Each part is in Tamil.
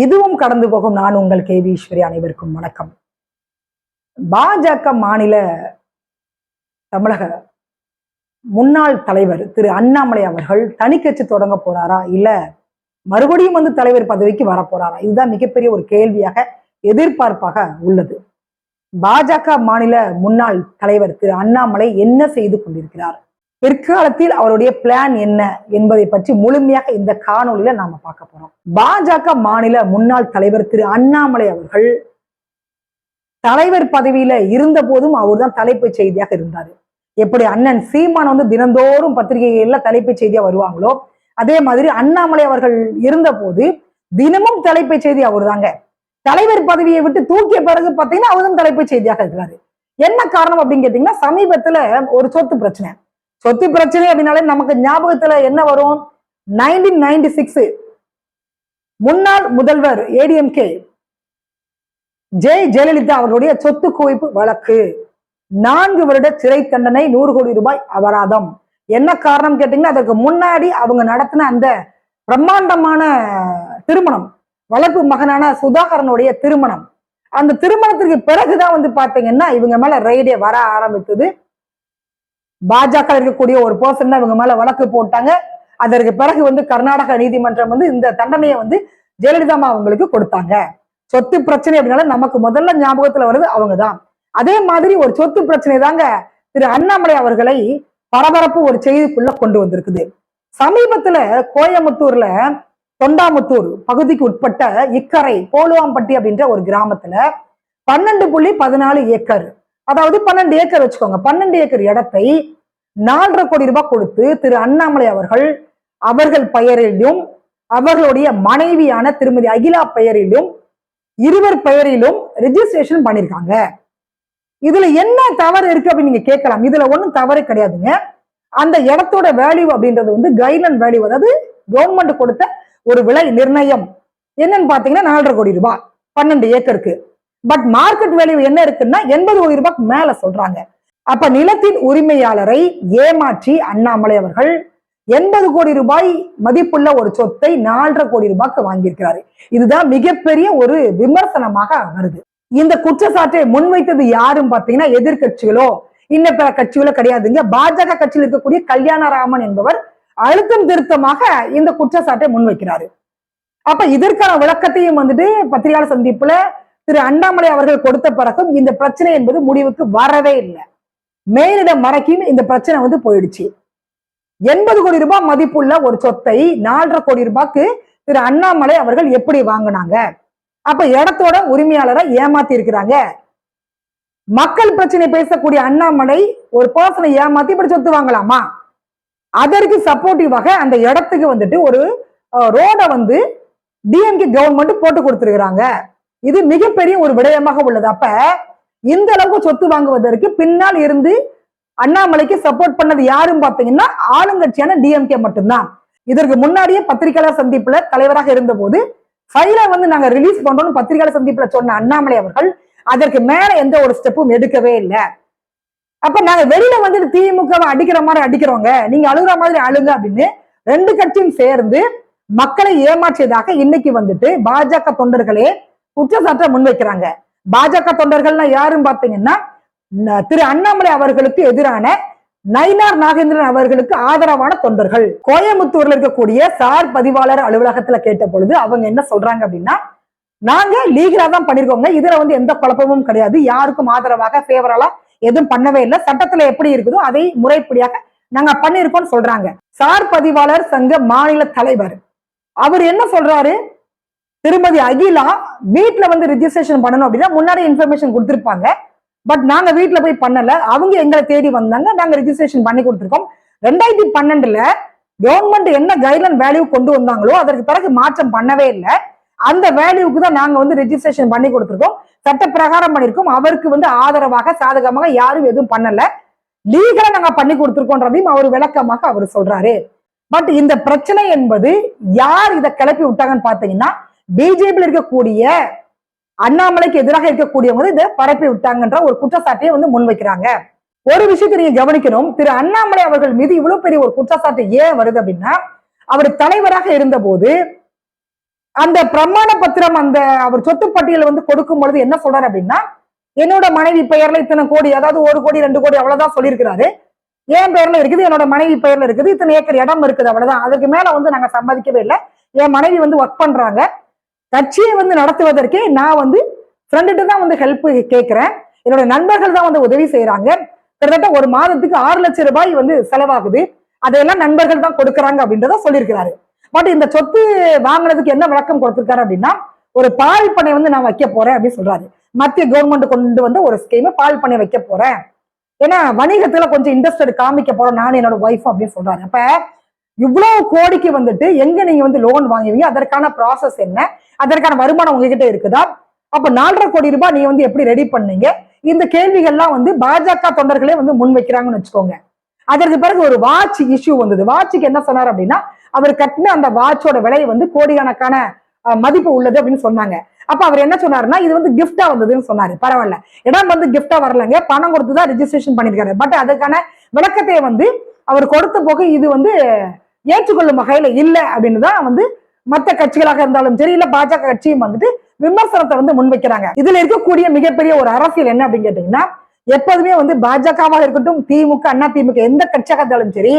இதுவும் கடந்து போகும். நான் உங்கள் கேவி ஈஸ்வரி அனைவருக்கும் வணக்கம். பாஜக மாநில தமிழக முன்னாள் தலைவர் திரு அண்ணாமலை அவர்கள் தனிக்கட்சி தொடங்க போறாரா? இல்ல மறுபடியும் வந்து தலைவர் பதவிக்கு வரப்போறாரா போறாரா? இதுதான் மிகப்பெரிய ஒரு கேள்வியாக எதிர்பார்ப்பாக உள்ளது. பாஜக மாநில முன்னாள் தலைவர் திரு அண்ணாமலை என்ன செய்து கொண்டிருக்கிறார்? பிற்காலத்தில் அவருடைய பிளான் என்ன என்பதை பற்றி முழுமையாக இந்த காணொளியில நாம பார்க்க போறோம். பாஜக மாநில முன்னாள் தலைவர் திரு அண்ணாமலை அவர்கள் தலைவர் பதவியில இருந்த போதும் அவர் தான் தலைப்பு செய்தியாக இருந்தாரு. எப்படி அண்ணன் சீமான் வந்து தினந்தோறும் பத்திரிகைகள்ல தலைப்பு செய்தியா வருவாங்களோ அதே மாதிரி அண்ணாமலை அவர்கள் இருந்த போது தினமும் தலைப்பு செய்தி அவர் தாங்க. தலைவர் பதவியை விட்டு தூக்கிய பிறகு பாத்தீங்கன்னா அவர் தான் தலைப்பு செய்தியாக இருக்கிறாரு. என்ன காரணம் அப்படின்னு கேட்டீங்கன்னா சமீபத்துல ஒரு சொத்து பிரச்சனை. சொத்து பிரச்சனை அப்படின்னாலே நமக்கு ஞாபகத்துல என்ன வரும்? நைன்டீன் நைன்டி சிக்ஸ் முன்னாள் முதல்வர் ஏடிஎம்கே ஜெய் ஜெயலலிதா அவர்களுடைய சொத்து குவிப்பு வழக்கு. நான்கு வருட சிறை தண்டனை நூறு கோடி ரூபாய் அபராதம். என்ன காரணம் கேட்டீங்கன்னா அதற்கு முன்னாடி அவங்க நடத்தின அந்த பிரம்மாண்டமான திருமணம் வளர்ப்பு மகனான சுதாகரனுடைய திருமணம். அந்த திருமணத்திற்கு பிறகுதான் வந்து பாத்தீங்கன்னா இவங்க மேல ரைடே வர ஆரம்பித்தது. பாஜக இருக்கக்கூடிய ஒரு பர்சன் தான் இவங்க மேல வழக்கு போட்டாங்க. அதற்கு பிறகு வந்து கர்நாடக நீதிமன்றம் வந்து இந்த தண்டனையை வந்து ஜெயலலிதா அம்மா அவங்களுக்கு கொடுத்தாங்க. சொத்து பிரச்சனை அப்படின்னால நமக்கு முதல்ல ஞாபகத்துல வருது அவங்க தான் அதே மாதிரி ஒரு சொத்து பிரச்சனை தாங்க திரு அண்ணாமலை அவர்களை பரபரப்பு ஒரு செய்திக்குள்ள கொண்டு வந்திருக்குது. சமீபத்துல கோயம்புத்தூர்ல தொண்டாமுத்தூர் பகுதிக்கு உட்பட்ட இக்கரை போலுவாம்பட்டி அப்படின்ற ஒரு கிராமத்துல பன்னெண்டு புள்ளி பதினாலு ஏக்கர் அதாவது பன்னெண்டு ஏக்கர் வச்சுக்கோங்க. பன்னெண்டு ஏக்கர் இடத்தை நாலரை கோடி ரூபாய் கொடுத்து திரு அண்ணாமலை அவர்கள் அவர்கள் பெயரிலும் அவர்களுடைய மனைவியான திருமதி அகிலா பெயரிலும் இருவர் பெயரிலும் ரெஜிஸ்ட்ரேஷன் பண்ணிருக்காங்க. இதுல என்ன தவறு இருக்கு அப்படின்னு நீங்க கேட்கலாம். இதுல ஒண்ணும் தவறு கிடையாதுங்க. அந்த இடத்தோட வேல்யூ அப்படின்றது வந்து கைட்லைன் வேல்யூ அதாவது கவர்மெண்ட் கொடுத்த ஒரு விலை நிர்ணயம். என்னன்னு பாத்தீங்கன்னா நாலரை கோடி ரூபாய் பன்னெண்டு ஏக்கருக்கு. பட் மார்க்கெட் வேல்யூ என்ன இருக்குன்னா எண்பது கோடி ரூபாய்க்கு மேல சொல்றாங்க. அப்ப நிலத்தின் உரிமையாளரை ஏமாற்றி அண்ணாமலை அவர்கள் எண்பது கோடி ரூபாய் மதிப்புள்ள ஒரு சொத்தை நாலரை கோடி ரூபாய்க்கு வாங்கியிருக்கிறாரு. இதுதான் மிகப்பெரிய ஒரு விமர்சனமாக வருது. இந்த குற்றச்சாட்டை முன்வைத்தது யாரும் பாத்தீங்கன்னா எதிர்கட்சிகளோ இன்ன பிற கட்சிகளோ கிடையாதுங்க. பாஜக கட்சியில் இருக்கக்கூடிய கல்யாணராமன் என்பவர் அழுத்தம் திருத்தமாக இந்த குற்றச்சாட்டை முன்வைக்கிறாரு. அப்ப இதற்கான விளக்கத்தையும் வந்துட்டு பத்திரிகையாளர் சந்திப்புல திரு அண்ணாமலை அவர்கள் கொடுத்த பிறகும் இந்த பிரச்சனை என்பது முடிவுக்கு வரவே இல்லை. மேலிடம் மறைக்கும் இந்த பிரச்சனை வந்து போயிடுச்சு. எண்பது கோடி ரூபாய் மதிப்புள்ள ஒரு சொத்தை நாலரை கோடி ரூபாய்க்கு திரு அண்ணாமலை அவர்கள் எப்படி வாங்கினாங்க? அப்ப இடத்தோட உரிமையாளரை ஏமாத்தி இருக்கிறாங்க. மக்கள் பிரச்சனை பேசக்கூடிய அண்ணாமலை ஒரு பர்சனை ஏமாத்தி இப்படி சொத்து வாங்கலாமா? அதற்கு சப்போர்ட்டிவாக அந்த இடத்துக்கு வந்துட்டு ஒரு ரோட வந்து டிஎம்கே கவர்மெண்ட் போட்டு கொடுத்துருக்குறாங்க. இது மிகப்பெரிய ஒரு விடயமாக உள்ளது. அப்ப இந்த அளவுக்கு சொத்து வாங்குவதற்கு பின்னால் இருந்து அண்ணாமலைக்கு சப்போர்ட் பண்ணது யாரும் பாத்தீங்கன்னா ஆளுங்கட்சியான டிஎம்கே மட்டும்தான். இதற்கு முன்னாடியே பத்திரிகையாளர் சந்திப்புல தலைவராக இருந்த போது ஃபைல வந்து நாங்க ரிலீஸ் பண்றோம்னு பத்திரிகையாளர் சந்திப்புல சொன்ன அண்ணாமலை அவர்கள் அதற்கு மேல எந்த ஒரு ஸ்டெப்பும் எடுக்கவே இல்லை. அப்ப நாங்க வெளியில வந்து திமுக அடிக்கிற மாதிரி அடிக்கிறோங்க. நீங்க அழுகுற மாதிரி அழுங்க அப்படின்னு ரெண்டு கட்சியும் சேர்ந்து மக்களை ஏமாற்றியதாக இன்னைக்கு வந்துட்டு பாஜக தொண்டர்களே குற்றச்சாட்டை முன்வைக்கிறாங்க. பாஜக தொண்டர்கள்னா யாரும் பாத்தீங்கன்னா திரு அண்ணாமலை அவர்களுக்கு எதிரான நயினார் நாகேந்திரன் அவர்களுக்கு ஆதரவான தொண்டர்கள். கோயம்புத்தூர்ல இருக்கக்கூடிய சார் பதிவாளர் அலுவலகத்துல கேட்ட பொழுது அவங்க என்ன சொல்றாங்க அப்படின்னா நாங்க லீகலா தான் பண்ணிருக்கோங்க. இதுல வந்து எந்த குழப்பமும் கிடையாது. யாருக்கும் ஆதரவாக ஃபேவரலா எதுவும் பண்ணவே இல்லை. சட்டத்துல எப்படி இருக்குதோ அதை முறைப்படியாக நாங்க பண்ணிருக்கோம்னு சொல்றாங்க. சார் பதிவாளர் சங்க மாநில தலைவர் அவர் என்ன சொல்றாரு? திருமதி அகிலா வீட்டுல வந்து ரிஜிஸ்ட்ரேஷன் பண்ணணும் அப்படின்னா முன்னாடி இன்ஃபர்மேஷன் கொடுத்திருப்பாங்க. பட் நாங்க வீட்டுல போய் பண்ணல. அவங்க எங்களை தேடி வந்தாங்க. நாங்க ரிஜிஸ்ட்ரேஷன் பண்ணி கொடுத்துருக்கோம். ரெண்டாயிரத்தி பன்னெண்டுல கவர்மெண்ட் என்ன கைட்லைன் வேல்யூ கொண்டு வந்தாங்களோ அதற்கு பிறகு மாற்றம் பண்ணவே இல்லை. அந்த வேல்யூக்கு தான் நாங்க வந்து ரெஜிஸ்ட்ரேஷன் பண்ணி கொடுத்துருக்கோம். சட்ட பிரகாரம் பண்ணிருக்கோம் அவருக்கு வந்து ஆதரவாக சாதகமாக யாரும் எதுவும் பண்ணல. லீகலா நாங்க பண்ணி கொடுத்துருக்கோன்றதையும் அவர் விளக்கமாக அவர் சொல்றாரு. பட் இந்த பிரச்சனை என்பது யார் இதை கிளப்பி விட்டாங்கன்னு பாத்தீங்கன்னா பிஜேபியில் இருக்கக்கூடிய அண்ணாமலைக்கு எதிராக இருக்கக்கூடியவங்க இதை பரப்பி விட்டாங்கன்ற ஒரு குற்றச்சாட்டையை வந்து முன்வைக்கிறாங்க. ஒரு விஷயத்தை நீங்க கவனிக்கணும். திரு அண்ணாமலை அவர்கள் மீது இவ்வளவு பெரிய ஒரு குற்றச்சாட்டு ஏன் வருது அப்படின்னா அவர் தலைவராக இருந்த போது அந்த பிரமாண பத்திரம் அந்த அவர் சொத்து பட்டியல வந்து கொடுக்கும் பொழுது என்ன சொல்றாரு அப்படின்னா என்னோட மனைவி பெயர்ல இத்தனை கோடி அதாவது ஒரு கோடி ரெண்டு கோடி அவ்வளவுதான் சொல்லியிருக்கிறாரு. என் பெயர்ல இருக்குது என்னோட மனைவி பெயர்ல இருக்குது இத்தனை ஏக்கர் இடம் இருக்குது அவ்வளவுதான். அதுக்கு மேல வந்து நாங்க சம்பாதிக்கவே இல்லை. என் மனைவி வந்து ஒர்க் பண்றாங்க. கட்சியை வந்து நடத்துவதற்கே நான் வந்து ஃப்ரெண்டுகிட்ட தான் வந்து ஹெல்ப் கேட்குறேன் என்னோட நண்பர்கள் தான் வந்து உதவி செய்கிறாங்க கிட்டத்தட்ட ஒரு மாதத்துக்கு ஆறு லட்சம் ரூபாய் வந்து செலவாகுது. அதையெல்லாம் நண்பர்கள் தான் கொடுக்குறாங்க அப்படின்றத சொல்லியிருக்கிறாரு. பட் இந்த சொத்து வாங்கினதுக்கு என்ன விளக்கம் கொடுத்துருக்காரு அப்படின்னா ஒரு பால் பண்ணை வந்து நான் வைக்க போறேன் அப்படின்னு சொல்றாரு. மத்திய கவர்மெண்ட் கொண்டு வந்து ஒரு ஸ்கீம் பால் பண்ணை வைக்க போறேன். ஏன்னா வணிகத்துல கொஞ்சம் இன்ட்ரெஸ்டட் காமிக்க போறோம் நான் என்னோட ஒய்ஃப் அப்படின்னு சொல்றாரு. அப்ப இவ்வளவு கோடிக்கு வந்துட்டு எங்க நீங்க வந்து லோன் வாங்குவீங்க? அதற்கான ப்ராசஸ் என்ன? அதற்கான வருமானம் உங்ககிட்ட இருக்குதா? அப்ப நாலரை கோடி ரூபாய் நீங்க வந்து எப்படி ரெடி பண்ணீங்க? இந்த கேள்விகள்லாம் வந்து பாஜக தொண்டர்களே வந்து முன் வைக்கிறாங்கன்னு வச்சுக்கோங்க. அதற்கு பிறகு ஒரு வாட்ச் இஷ்யூ வந்தது. வாட்சுக்கு என்ன சொன்னார் அப்படின்னா அவர் கட்டின அந்த வாட்சோட விலை வந்து கோடிக்கணக்கான மதிப்பு உள்ளது அப்படின்னு சொன்னாங்க. அப்ப அவர் என்ன சொன்னாருன்னா இது வந்து கிஃப்டா வந்ததுன்னு சொன்னாரு. பரவாயில்ல. இடம் வந்து கிஃப்டா வரலங்க. பணம் கொடுத்து தான் ரிஜிஸ்ட்ரேஷன் பண்ணிருக்காரு. பட் அதுக்கான விளக்கத்தை வந்து அவர் கொடுத்த போக இது வந்து ஏற்றுக்கொள்ளும் வகையில இல்லை அப்படின்னு தான் வந்து மத்த கட்சிகளாக இருந்தாலும் சரி இல்ல பாஜக கட்சியும் வந்துட்டு விமர்சனத்தை வந்து முன்வைக்கிறாங்க. இதுல இருக்கக்கூடிய மிகப்பெரிய ஒரு அரசியல் என்ன அப்படின்னு கேட்டீங்கன்னா எப்போதுமே வந்து பாஜகவாக இருக்கட்டும் திமுக அண்ணா திமுக எந்த கட்சியாக இருந்தாலும் சரி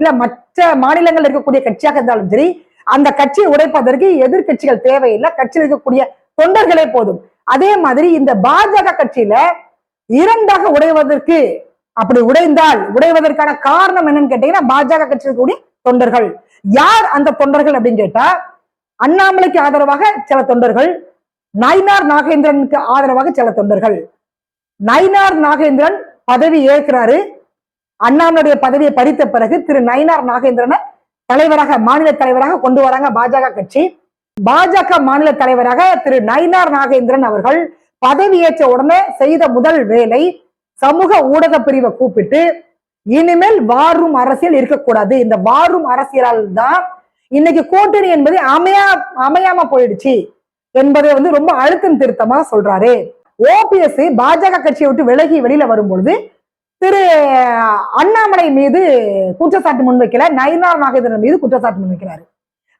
இல்ல மற்ற மாநிலங்கள் இருக்கக்கூடிய கட்சியாக இருந்தாலும் சரி அந்த கட்சியை உடைப்பதற்கு எதிர்க்கட்சிகள் தேவையில்லை. கட்சியில் இருக்கக்கூடிய தொண்டர்களே போதும். அதே மாதிரி இந்த பாஜக கட்சியில இரண்டாக உடைவதற்கு அப்படி உடைந்தால் உடைவதற்கான காரணம் என்னன்னு கேட்டீங்கன்னா பாஜக கட்சியில் கூடிய தொண்டர்கள். யார் அந்த தொண்டர்கள் அப்படின்னு கேட்டா அண்ணாமலைக்கு ஆதரவாக சில தொண்டர்கள் நயினார் நாகேந்திரனுக்கு ஆதரவாக சில தொண்டர்கள். நயினார் நாகேந்திரன் பதவி ஏற்கிறாரு. அண்ணாமலுடைய பதவியை பறித்த பிறகு திரு நயினார் நாகேந்திரனை தலைவராக மாநில தலைவராக கொண்டு வராங்க பாஜக கட்சி. பாஜக மாநில தலைவராக திரு நயினார் நாகேந்திரன் அவர்கள் பதவியேற்ற உடனே செய்த முதல் வேலை சமூக ஊடக பிரிவை கூப்பிட்டு இனிமேல் வாரும் அரசியல் இருக்கக்கூடாது. இந்த வாரும் அரசியலால் தான் இன்னைக்கு கூட்டணி என்பது அமையா அமையாம போயிடுச்சு என்பதை வந்து ரொம்ப அழுத்தம் திருத்தமா சொல்றாரு. ஓபிஎஸ் பாஜக கட்சியை விட்டு விலகி வெளியில வரும்பொழுது திரு அண்ணாமலை மீது குற்றச்சாட்டு முன்வைக்கல. நயினார் நாகேந்திரன் மீது குற்றச்சாட்டு முன்வைக்கிறாரு.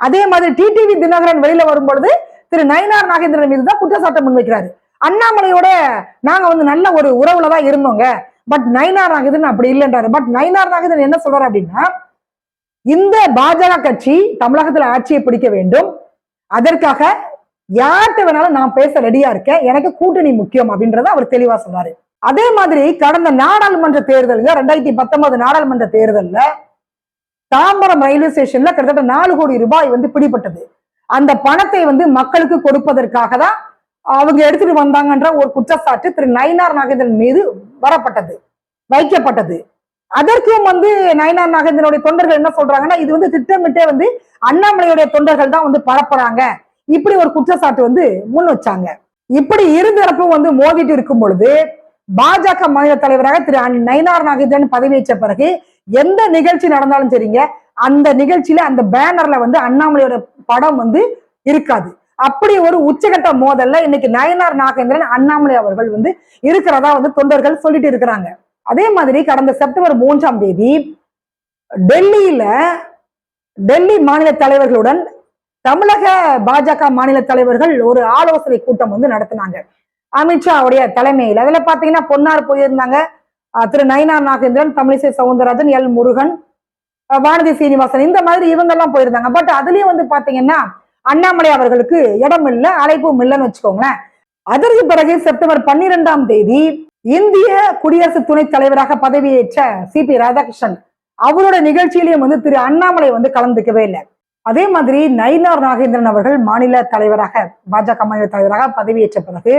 அதே மாதிரி டிடிவி தினகரன் வெளியில வரும்பொழுது திரு நயினார் நாகேந்திரன் மீது தான் குற்றச்சாட்டு முன்வைக்கிறாரு. அண்ணாமலையோட நாங்க வந்து நல்ல ஒரு உறவுல தான் இருந்தோங்க. பட் நயினார் நாகேந்திரன் அப்படி இல்லைன்றாரு. பட் நயினார் நாகேந்திரன் என்ன சொல்றாரு அப்படின்னா இந்த பாஜக கட்சி தமிழகத்துல ஆட்சியை பிடிக்க வேண்டும். அதற்காக யார்கிட்ட வேணாலும் நான் பேச ரெடியா இருக்கேன். எனக்கு கூட்டணி முக்கியம் அப்படின்றத அவர் தெளிவா சொன்னாரு. அதே மாதிரி கடந்த நாடாளுமன்ற தேர்தலுங்க ரெண்டாயிரத்தி பத்தொன்பது நாடாளுமன்ற தேர்தல்ல தாம்பரம் ரயில்வே ஸ்டேஷன்ல கிட்டத்தட்ட நாலு கோடி ரூபாய் வந்து பிடிபட்டது. அந்த பணத்தை வந்து மக்களுக்கு கொடுப்பதற்காக தான் அவங்க எடுத்துட்டு வந்தாங்கன்ற ஒரு குற்றச்சாட்டு திரு நயினார் நாகேந்திரன் மீது வரப்பட்டது வைக்கப்பட்டது. அதற்கும் வந்து நயனார் நாகேந்திரனுடைய தொண்டர்கள் என்ன சொல்றாங்கன்னா இது வந்து திட்டமிட்டே வந்து அண்ணாமலையுடைய தொண்டர்கள் தான் வந்து பரப்புறாங்க. இப்படி ஒரு குற்றச்சாட்டு வந்து முன் வச்சாங்க. இப்படி இருதரப்பும் வந்து மோதிட்டு இருக்கும் பொழுது பாஜக மாநில தலைவராக திரு அன்- நயினார் நாகேந்திரன் பதவியேற்ற பிறகு எந்த நிகழ்ச்சி நடந்தாலும் சரிங்க அந்த நிகழ்ச்சியில அந்த பேனர்ல வந்து அண்ணாமலையோட படம் வந்து இருக்காது. அப்படி ஒரு உச்சகட்ட மோதல்ல இன்னைக்கு நயனார் நாகேந்திரன் அண்ணாமலை அவர்கள் வந்து இருக்கிறதா வந்து தொண்டர்கள் சொல்லிட்டு இருக்கிறாங்க. அதே மாதிரி கடந்த செப்டம்பர் மூன்றாம் தேதி டெல்லியில டெல்லி மாநில தலைவர்களுடன் தமிழக பாஜக மாநில தலைவர்கள் ஒரு ஆலோசனை கூட்டம் வந்து நடத்தினாங்க. அமித்ஷாவுடைய தலைமையில். அதுல பாத்தீங்கன்னா பொன்னார் போயிருந்தாங்க. திரு நயினார் நாகேந்திரன் தமிழிசை சவுந்தரராஜன் எல் முருகன் வானதி சீனிவாசன் இந்த மாதிரி இவங்க எல்லாம் போயிருந்தாங்க. பட் அதுலயும் வந்து பாத்தீங்கன்னா அண்ணாமலை அவர்களுக்கு இடம் இல்லை அழைப்பும் இல்லைன்னு வச்சுக்கோங்களேன். அதற்கு பிறகு செப்டம்பர் பன்னிரெண்டாம் தேதி இந்திய குடியரசு துணைத் தலைவராக பதவியேற்ற சி பி ராதாகிருஷ்ணன் அவரோட நிகழ்ச்சியிலையும் வந்து திரு அண்ணாமலை வந்து கலந்துக்கவே இல்லை. அதே மாதிரி நயினார் நாகேந்திரன் அவர்கள் மாநில தலைவராக பாஜக மாநில தலைவராக பதவியேற்ற பிறகு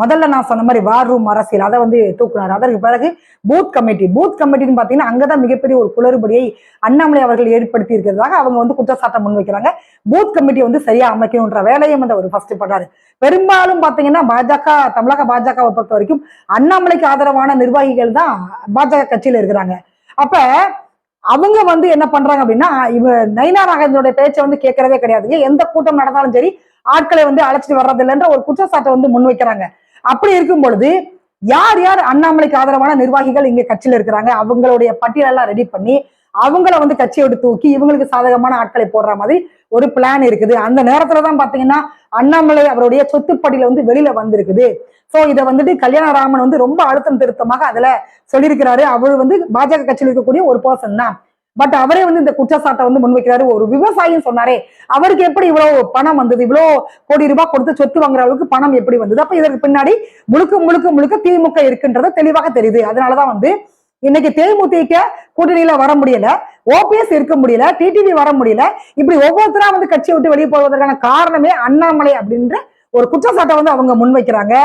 முதல்ல நான் சொன்ன மாதிரி வார் ரூம் அரசியல் அதை வந்து தூக்குனார். அதற்கு பிறகு பூத் கமிட்டி பூத் கமிட்டின்னு பாத்தீங்கன்னா அங்கதான் மிகப்பெரிய ஒரு குளறுபடியை அண்ணாமலை அவர்கள் ஏற்படுத்தி இருக்கிறதாக அவங்க வந்து குற்றச்சாட்டம் முன்வைக்கிறாங்க. பூத் கமிட்டி வந்து சரியா அமைக்கணுன்ற வேலையை வந்து அவர் ஃபர்ஸ்ட் பண்றாரு. பெரும்பாலும் பாத்தீங்கன்னா பாஜக தமிழக பாஜகவை பொறுத்த வரைக்கும் அண்ணாமலைக்கு ஆதரவான நிர்வாகிகள் தான் பாஜக கட்சியில இருக்கிறாங்க. அப்ப அவங்க வந்து என்ன பண்றாங்க அப்படின்னா இவ நயினா நாகேந்திரோட பேச்சை வந்து கேட்கறதே கிடையாதுங்க. எந்த கூட்டம் நடந்தாலும் சரி ஆட்களை வந்து அழைச்சிட்டு வர்றது இல்லைன்ற ஒரு குற்றச்சாட்டை வந்து முன்வைக்கிறாங்க. அப்படி இருக்கும் பொழுது யார் யார் அண்ணாமலைக்கு ஆதரவான நிர்வாகிகள் இங்க கட்சியில இருக்கிறாங்க அவங்களுடைய பட்டியலெல்லாம் ரெடி பண்ணி அவங்கள வந்து கட்சியை விட்டு தூக்கி இவங்களுக்கு சாதகமான ஆட்களை போடுற மாதிரி ஒரு பிளான் இருக்குது. அந்த நேரத்துல தான் பாத்தீங்கன்னா அண்ணாமலை அவருடைய சொத்துப்படியில வந்து வெளியில வந்திருக்குது. சோ இதை வந்துட்டு கல்யாணராமன் வந்து ரொம்ப அழுத்தம் திருத்தமாக அதுல சொல்லியிருக்கிறாரு. அவர் வந்து பாஜக கட்சியில் இருக்கக்கூடிய ஒரு பர்சன் தான். பட் அவரே வந்து இந்த குற்றச்சாட்டை வந்து முன்வைக்கிறாரு. ஒரு விவசாயின்னு சொன்னாரே அவருக்கு எப்படி இவ்வளவு பணம் வந்தது? இவ்வளவு கோடி ரூபாய் கொடுத்து சொத்து வாங்குற அளவுக்கு பணம் எப்படி வந்தது? அப்ப இதற்கு பின்னாடி முழுக்க முழுக்க முழுக்க திமுக இருக்குன்றது தெளிவாக தெரியுது. அதனாலதான் வந்து இன்னைக்கு தேமுதிக கூட்டணியில வர முடியல ஓபிஎஸ் இருக்க முடியல டிடிவி வர முடியல. இப்படி ஒவ்வொருத்தரா வந்து கட்சியை விட்டு வெளியே போவதற்கான காரணமே அண்ணாமலை அப்படின்ற ஒரு குற்றச்சாட்டை வந்து அவங்க முன்வைக்கிறாங்க.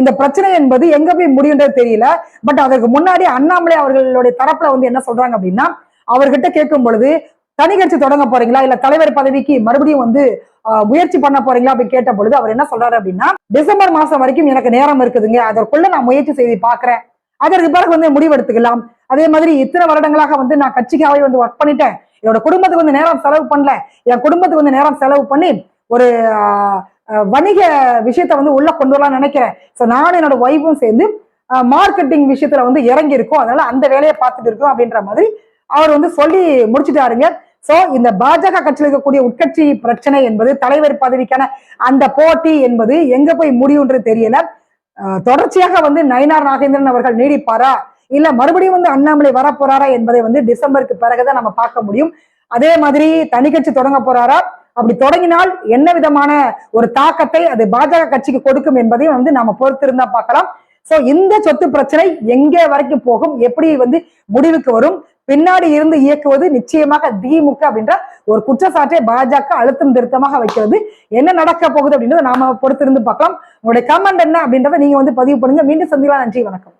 இந்த பிரச்சனை என்பது எங்க போய் முடியுன்றது தெரியல. பட் அதற்கு முன்னாடி அண்ணாமலை அவர்களுடைய தரப்புல வந்து என்ன சொல்றாங்க அப்படின்னா அவர்கிட்ட கேட்கும் பொழுது தனி கட்சி தொடங்க போறீங்களா? இல்ல தலைவர் பதவிக்கு மறுபடியும் வந்து முயற்சி பண்ண போறீங்களா? அப்படின்னு கேட்ட பொழுது அவர் என்ன சொல்றாரு அப்படின்னா டிசம்பர் மாசம் வரைக்கும் எனக்கு நேரம் இருக்குதுங்க. அதற்குள்ள நான் முயற்சி செய்து பாக்குறேன் அதற்கு பிறகு வந்து முடிவெடுத்துக்கலாம். அதே மாதிரி இத்தனை வருடங்களாக வந்து நான் கட்சிக்காகவே வந்து ஒர்க் பண்ணிட்டேன். என்னோட குடும்பத்துக்கு வந்து நேரம் செலவு பண்ணல. என் குடும்பத்துக்கு வந்து நேரம் செலவு பண்ணி ஒரு வணிக விஷயத்த வந்து உள்ள கொண்டு வரலாம்னு நினைக்கிறேன். ஸோ நானும் என்னோட ஒய்ஃபும் சேர்ந்து மார்க்கெட்டிங் விஷயத்துல வந்து இறங்கி இருக்கோம் அதனால அந்த வேலையை பார்த்துட்டு இருக்கோம் அப்படின்ற மாதிரி அவர் வந்து சொல்லி முடிச்சுட்டாருங்க. சோ இந்த பாஜக கட்சியில் இருக்கக்கூடிய உட்கட்சி பிரச்சனை என்பது தலைவர் பதவிக்கான அந்த போட்டி என்பது எங்க போய் முடியும்ன்றது தெரியல. தொடர்ச்சியாக வந்து நயினார் நாகேந்திரன் அவர்கள் நீடிப்பாரா? இல்ல மறுபடியும் வந்து அண்ணாமலை வர போறாரா என்பதை வந்து டிசம்பருக்கு பிறகுதான் நம்ம பார்க்க முடியும். அதே மாதிரி தனி கட்சி தொடங்க போறாரா? அப்படி தொடங்கினால் என்ன விதமான ஒரு தாக்கத்தை அது பாஜக கட்சிக்கு கொடுக்கும் என்பதையும் வந்து நாம பொறுத்திருந்தா பார்க்கலாம். சோ இந்த சொத்து பிரச்சனை எங்கே வரைக்கும் போகும்? எப்படி வந்து முடிவுக்கு வரும்? பின்னாடி இருந்து இயக்குவது நிச்சயமாக திமுக அப்படின்ற ஒரு குற்றச்சாட்டை பாஜக அழுத்தம் திருத்தமாக வைக்கிறது. என்ன நடக்க போகுது அப்படின்றத நாம பொறுத்திருந்து பார்க்கலாம். உங்களுடைய கமெண்ட் என்ன அப்படின்றத நீங்க வந்து பதிவு பண்ணுங்க. மீண்டும் சந்திக்கலாம். நன்றி வணக்கம்.